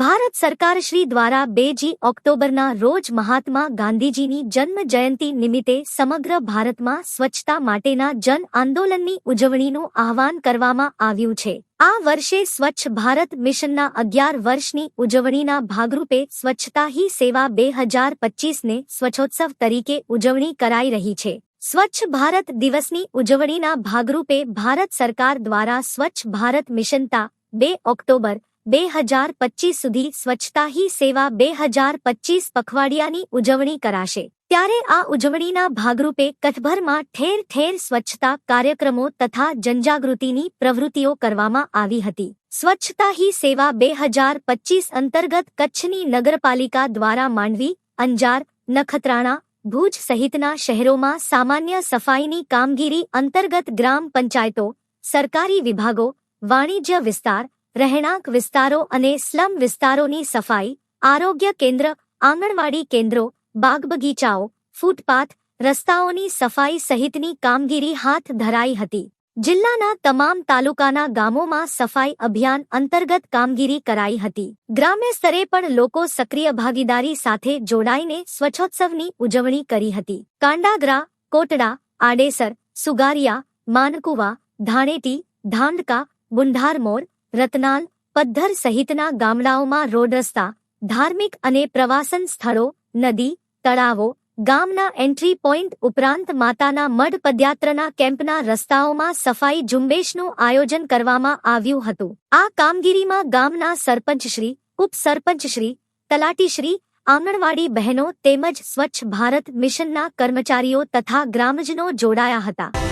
ભારત સરકાર શ્રી દ્વારા બેજી ઓક્ટોબરના રોજ મહાત્મા ગાંધીજીની જન્મ જયંતિ નિમિત્તે સમગ્ર ભારતમાં સ્વચ્છતા માટેના જન આંદોલનની ઉજવણીનું આહવાન કરવામાં આવ્યું છે. આ વર્ષે સ્વચ્છ ભારત મિશનના અગિયાર વર્ષની ઉજવણીના ભાગરૂપે સ્વચ્છતા હી સેવા બે હજાર પચીસને સ્વચ્છોત્સવ તરીકે ઉજવણી કરાઈ રહી છે. સ્વચ્છ ભારત દિવસની ઉજવણીના ભાગરૂપે ભારત સરકાર દ્વારા સ્વચ્છ ભારત મિશનતા બે ઓક્ટોબર બે હજાર પચીસ સુધી સ્વચ્છતા હી સેવા બે હજાર પચીસ પખવાડિયાની ઉજવણી કરાશે. ત્યારે આ ઉજવણીના ભાગરૂપે કચ્છભરમાં ઠેર ઠેર સ્વચ્છતા કાર્યક્રમો તથા જનજાગૃતિની પ્રવૃત્તિઓ કરવામાં આવી હતી. સ્વચ્છતા હી સેવા બે હજાર પચીસ અંતર્ગત કચ્છની નગરપાલિકા દ્વારા માંડવી, અંજાર, નખત્રાણા, ભુજ સહિતના શહેરોમાં સામાન્ય સફાઈની કામગીરી અંતર્ગત ગ્રામ પંચાયતો, સરકારી વિભાગો, વાણિજ્ય વિસ્તાર રહેણાંક વિસ્તારો અને સ્લમ વિસ્તારોની સફાઈ, આરોગ્ય કેન્દ્ર, આંગણવાડી કેન્દ્રો બાગ બગીચાઓ ફૂટપાથ, રસ્તાઓની સફાઈ સહિતની કામગીરી હાથ ધરાઈ હતી. જિલ્લાના તમામ તાલુકાના ગામોમાં સફાઈ અભિયાન અંતર્ગત કામગીરી કરાઈ હતી. ગ્રામ્ય સ્તરે પણ લોકો સક્રિય ભાગીદારી સાથે જોડાઈને સ્વચ્છોત્સવની ઉજવણી કરી હતી. કાંડાગરા, કોટડા, આડેસર, સુગારિયા, માનકુવા, ધાણેટી, ધાંડકા બુંઢારમોર રતનાલ, પદ્ધર સહિતના ગામડાઓમાં રોડ રસ્તા ધાર્મિક અને પ્રવાસન સ્થળો, નદી, તળાવો, ગામના એન્ટ્રી પોઈન્ટ ઉપરાંત માતાના મઢ પદયાત્રાના કેમ્પના રસ્તાઓમાં સફાઈ ઝુંબેશનું આયોજન કરવામાં આવ્યું હતું. આ કામગીરીમાં ગામના સરપંચશ્રી, ઉપસરપંચશ્રી, તલાટીશ્રી, આંગણવાડી બહેનો તેમજ સ્વચ્છ ભારત મિશનના કર્મચારીઓ તથા ગ્રામજનો જોડાયા હતા.